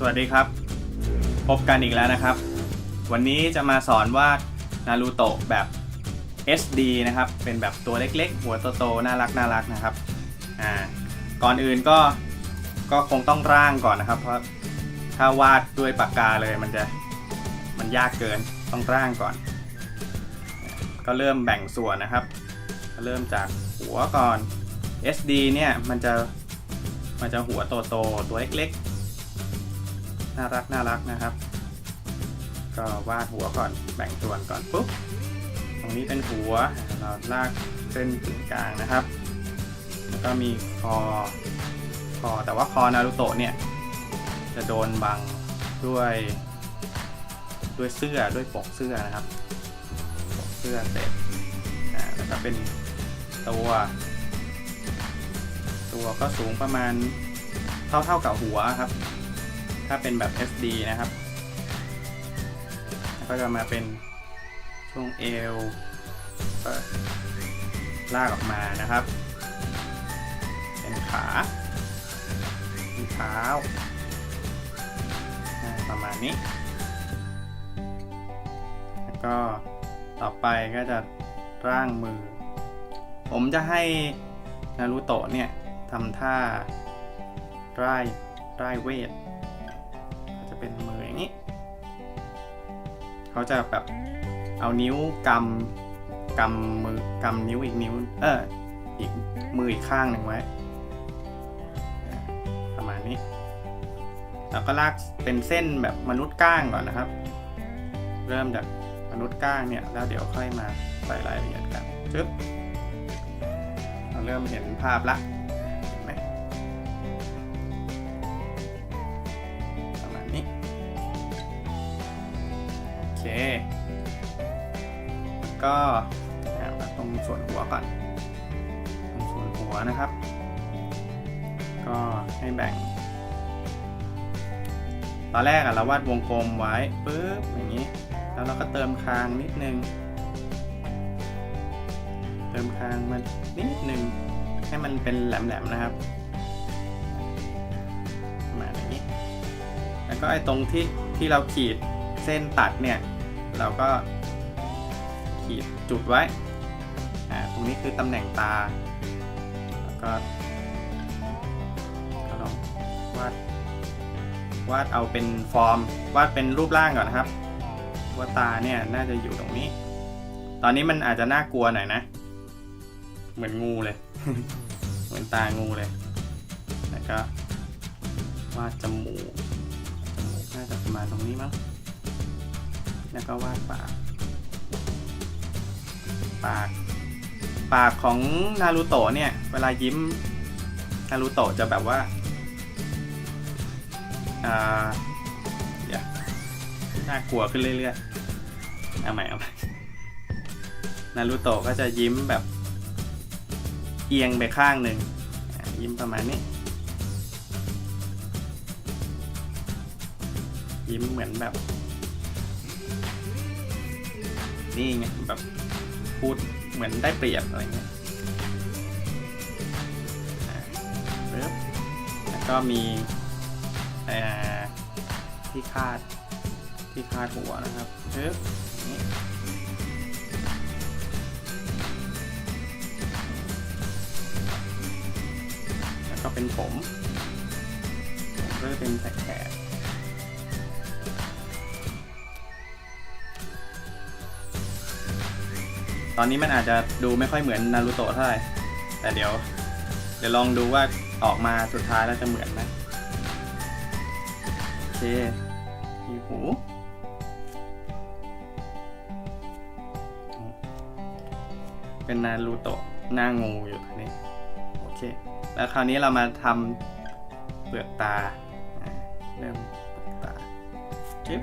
สวัสดีครับ พบกันอีกแล้วนะครับ วันนี้จะมาสอนวาดนารูโตะแบบ SD นะครับ เป็นแบบตัวเล็กๆ หัวโตๆน่ารักน่ารักนะครับอ่าก่อนอื่นก็ก็คงต้องร่างก่อนนะครับ เพราะถ้าวาดด้วยปากกาเลยมันจะมันยากเกินต้องร่างก่อน ก็เริ่มแบ่งส่วนนะครับ เริ่มจากหัวก่อน SD เนี่ยมันจะมันจะหัวโตๆตัวเล็กๆ น่ารักน่ารักนะครับ ก็วาดหัวก่อนแบ่งส่วนก่อนปุ๊บตรงนี้เป็นหัวเราลากเส้นถึงกลางนะครับ แล้วก็มีคอคอแต่ว่าคอนารูโตะเนี่ยจะโดนบังด้วยด้วยเสื้อด้วยปกเสื้อนะครับปกเสื้อเสร็จอ่าแล้วก็เป็นตัว ตัวก็สูงประมาณเท่าเท่ากับหัวครับ ถ้าเป็นแบบ SD นะครับก็จะมาเป็นช่วงเอวก็ลากออกมานะครับ เป็นขาเป็นเท้าอ่าประมาณนี้ แล้วก็ต่อไปก็จะร่างมือ ผมจะให้นารูโตะเนี่ยทำท่าร่ายร่ายเวท เขาจะแบบเอานิ้วกำกำมือกำนิ้วอีกนิ้ว เอออีกมืออีกข้างหนึ่งไว้ ประมาณนี้ แล้วก็ลากเป็นเส้นแบบมนุษย์ก้างก่อนนะครับ เริ่มจากมนุษย์ก้างเนี่ย แล้วเดี๋ยวค่อยมาใส่รายละเอียดกันจึ๊บเราเริ่มเห็นภาพละ ก็ตรงส่วนหัวก่อน ตรงส่วนหัวนะครับ ก็ให้แบ่ง ตอนแรกอะเราวาดวงกลมไว้ปุ๊บอย่างนี้ แล้วเราก็เติมคางนิดนึง เติมคางมานิดนึง ให้มันเป็นแหลมๆนะครับประมาณอย่างนี้ แล้วก็ไอ้ตรงที่ที่เราขีดเส้นตัดเนี่ย เราก็ ขีดจุดไว้ตรงนี้คือตำแหน่งตา แล้วก็ก็ลองวาดวาดเอาเป็นฟอร์ม วาดเป็นรูปร่างก่อนนะครับ ว่าตาเนี่ยน่าจะอยู่ตรงนี้ ตอนนี้มันอาจจะน่ากลัวหน่อยนะ เหมือนงูเลย เหมือนตางูเลย แล้วก็วาดจมูก จมูกน่าจะประมาณตรงนี้มั้ง แล้วก็วาดปาก ปาก ปากของนารูโตะเนี่ย เวลายิ้ม นารูโตะจะแบบว่าอ่าเดี๋ยวน่ากลัวขึ้นเรื่อยๆเอาใหม่เอาใหม่นารูโตะก็จะยิ้มแบบเอียงไปข้างหนึ่งยิ้มประมาณนี้ ยิ้มเหมือนแบบ นี่ไงแบบ พูดเหมือนได้เปรียบอะไรเงี้ยปึ๊บแล้วก็มีเอ่อที่คาดที่คาดหัวนะครับปึ๊บแล้วก็เป็นผมผมก็จะเป็นแถบ ตอนนี้มันอาจจะดูไม่ค่อยเหมือนนารูโตะเท่าไหร่ แต่เดี๋ยว เดี๋ยวลองดูว่าออกมาสุดท้ายแล้วจะเหมือนไหมโอเคมีหูเป็นนารูโตะหน้างูอยู่นี้โอเค แล้วคราวนี้เรามาทำเปลือกตาเริ่มเปลือกตาจิ๊บ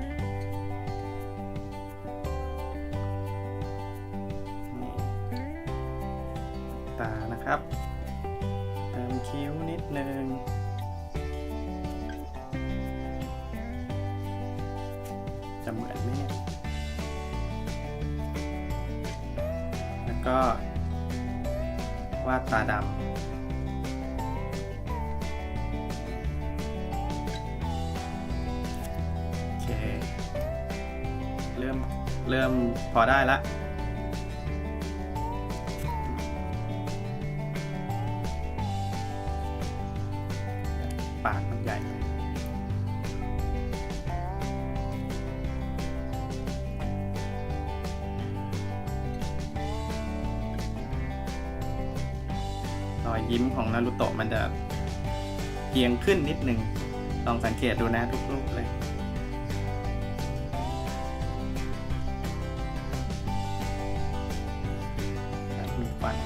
ตานะครับเติมคิ้วนิดนึงจะเหมือนไหมเนี่ยแล้วก็ วาดตาดำเริ่ม เริ่มพอได้ละ อยยิ้มของนารุโตะมันจะเอียงขึ้นนิดหนึ่งลองสังเกตดูนะทุกรูปเลย มีฟัน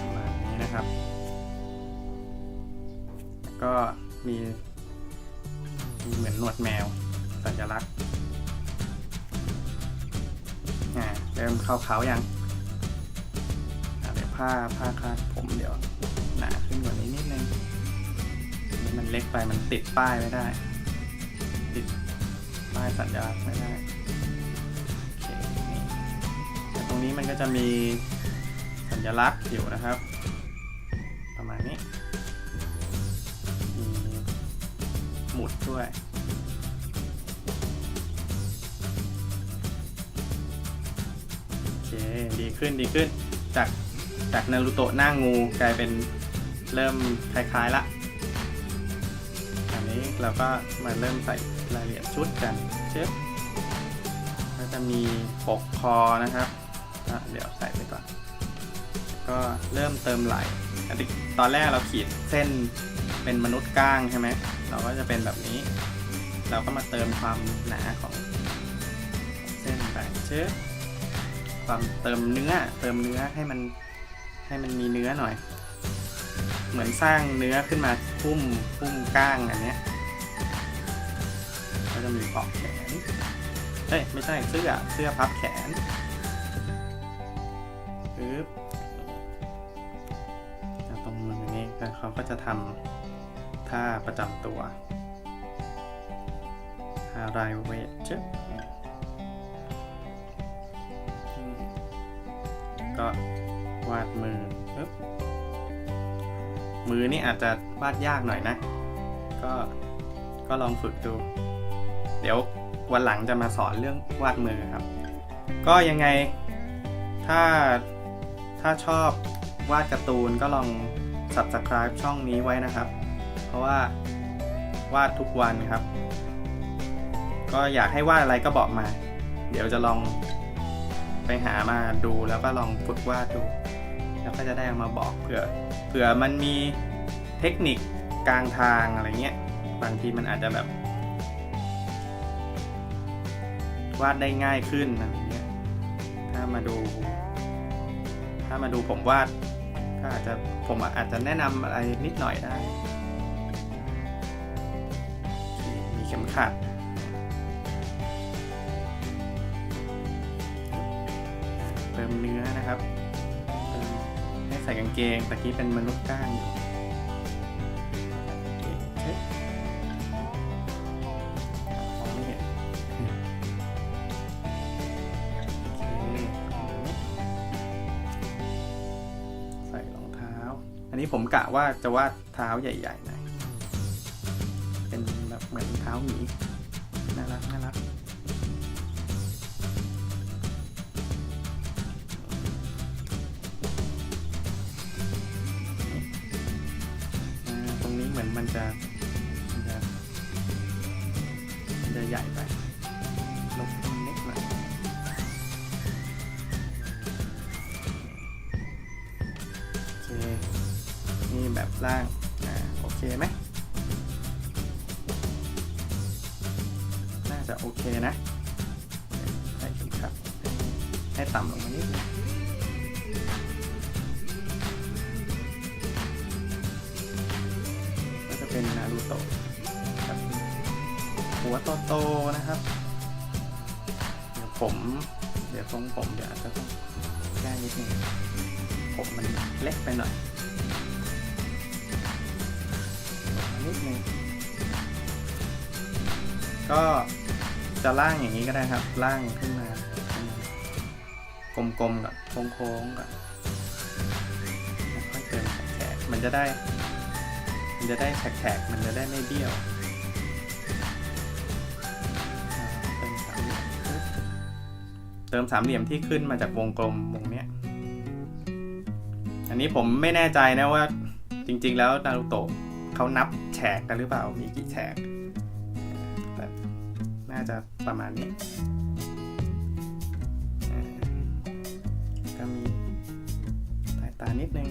ประมาณนี้นะครับแล้วก็มีมีเหมือนหนวดแมวสัญลักษณ์ เริ่มเข้าเขายังอ่าเดี๋ยวผ้าผ้าคาดผมเดี๋ยวหนาขึ้นกว่านี้นิดนึงนี่มันเล็กไปมันติดป้ายไม่ได้ ติดป้ายสัญลักษณ์ไม่ได้โอเคนี่แต่ตรงนี้มันก็จะมีสัญลักษณ์อยู่นะครับ ประมาณนี้มีหมุดด้วย เคดีขึ้นดีขึ้น จากจากนารูโตะหน้างูกลายเป็นเริ่มคล้ายๆละ อันนี้เราก็มาเริ่มใส่รายละเอียดชุดกันเช็คก็จะมีปกคอนะครับเดี๋ยวใส่ไปก่อน ก็เริ่มเติมไหลอันที่ตอนแรกเราขีดเส้นเป็นมนุษย์ก้างใช่ไหม เราก็จะเป็นแบบนี้ เราก็มาเติมความหนาของเส้นไปเช็ค ความเติมเนื้อ เติมเนื้อให้มันให้มันมีเนื้อหน่อย เหมือนสร้างเนื้อขึ้นมาพุ่มพุ่มก้างอันเนี้ยก็จะมีปอกแขนเอ้ยไม่ใช่เสื้อเสื้อพับแขนปึ๊บตรงมือนี้เขาก็จะทำท่าประจำตัวท่ารายเวทเจ๊ ก็วาดมือปึ๊บมือนี่อาจจะวาดยากหน่อยนะ ก็ก็ลองฝึกดู เดี๋ยววันหลังจะมาสอนเรื่องวาดมือครับ ก็ยังไงถ้าถ้าชอบวาดการ์ตูนก็ลอง subscribe ช่องนี้ไว้นะครับ เพราะว่าวาดทุกวันครับ ก็อยากให้วาดอะไรก็บอกมา เดี๋ยวจะลอง ไปหามาดูแล้วก็ลองฝึกวาดดู แล้วก็จะได้เอามาบอกเผื่อเผื่อมันมีเทคนิคกลางทางอะไรเงี้ยบางทีมันอาจจะแบบ วาดได้ง่ายขึ้นอะไรเงี้ยถ้ามาดู ถ้ามาดูผมวาดก็อาจจะผมอาจจะแนะนำอะไรนิดหน่อยได้ มีเข็มขัด เติมเนื้อนะครับให้ใส่กางเกงตะกี้เป็นมนุษย์ก้างอยู่ใส่รองเท้าอันนี้ผมกะว่าจะวาดเท้าใหญ่ๆหน่อยเป็นแบบเหมือนเท้าหมี จะมันจะมันจะใหญ่ไปลบเล็กหน่อยโอเคนี่แบบล่างอ่าโอเคไหมน่าจะโอเคนะใส่เข็มขัดให้ต่ำลงมานิดนึง โตแบบหัวโตๆนะครับ เดี๋ยวผม เดี๋ยวทรงผมเดี๋ยวอาจจะต้องแก้นิดนึงผมมันเล็กไปหน่อยนิดนึงก็จะล่างอย่างนี้ก็ได้ครับ ล่างขึ้นมากลมๆกับโค้งๆกับแล้วค่อยเติมแขนมันจะได้ มันจะได้แฉกๆมันจะได้ไม่เบี้ยวเติมสามเหลี่ยมเติมสามเหลี่ยมที่ขึ้นมาจากวงกลมวงเนี้ย อันนี้ผมไม่แน่ใจนะว่าจริง ๆ แล้วนารูโตะเขานับแฉกกันหรือเปล่า มีกี่แฉก แต่น่าจะประมาณนี้ ก็มีสายตานิดนึง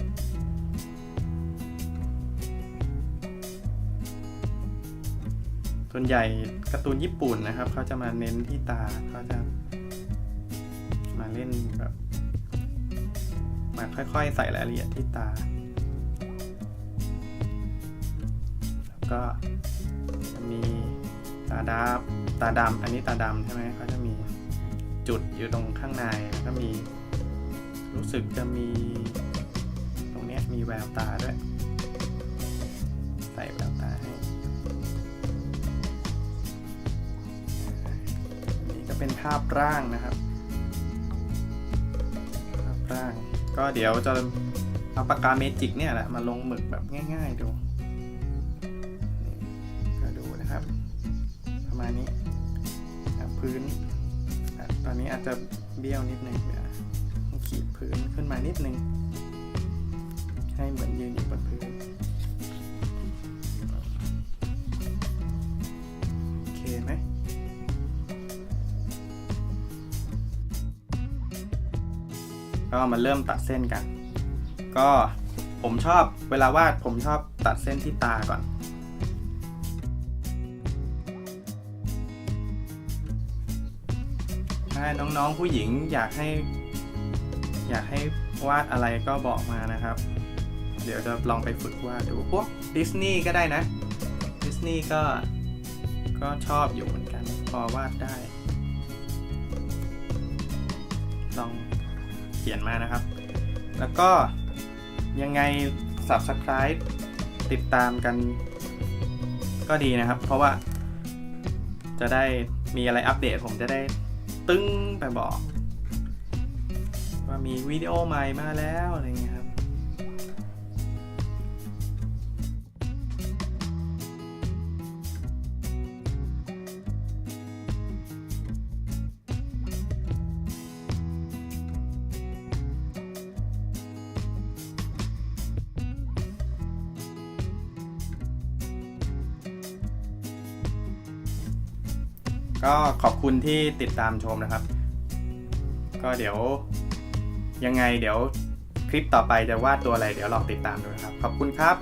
ส่วนใหญ่การ์ตูนญี่ปุ่นนะครับเขาจะมาเน้นที่ตาเขาจะมาเล่นแบบมาค่อยๆ ใส่รายละเอียดที่ตา แล้วก็จะมีตาดาบตาดำอันนี้ตาดำใช่ไหมเขาจะมีจุดอยู่ตรงข้างในแล้วก็มีรู้สึกจะมีตรงนี้มีแววตาด้วย ใส่แวว เป็นภาพร่างนะครับ ภาพร่าง ก็เดี๋ยวจะเอาปากกาเมจิกเนี่ยแหละมาลงหมึกแบบง่าย ๆ ดูนี่ก็ดูนะครับ ประมาณนี้พื้น ตอนนี้อาจจะเบี้ยวนิดนึงเดี๋ยวต้องขีดพื้นขึ้นมานิดนึงให้เหมือนยืนอยู่บนพื้น ก็มาเริ่มตัดเส้นกัน ก็ผมชอบเวลาวาดผมชอบตัดเส้นที่ตาก่อนถ้าน้องๆผู้หญิงอยากให้ อยากให้วาดอะไรก็บอกมานะครับ เดี๋ยวจะลองไปฝึกวาดดูพวกดิสนีย์ก็ได้นะ ดิสนีย์ก็ก็ชอบอยู่เหมือนกัน พอวาดได้ ลอง เขียนมานะครับ แล้วก็ยังไง Subscribe ติดตามกันก็ดีนะครับ เพราะว่า จะได้มีอะไรอัปเดตผมจะได้ตึ้งไปบอก ว่ามีวิดีโอใหม่มาแล้วอะไรเงี้ย ก็ขอบคุณที่ติดตามชมนะครับ ก็เดี๋ยวยังไงเดี๋ยวคลิปต่อไปจะวาดตัวอะไรเดี๋ยวลองติดตามดูนะครับ ขอบคุณครับ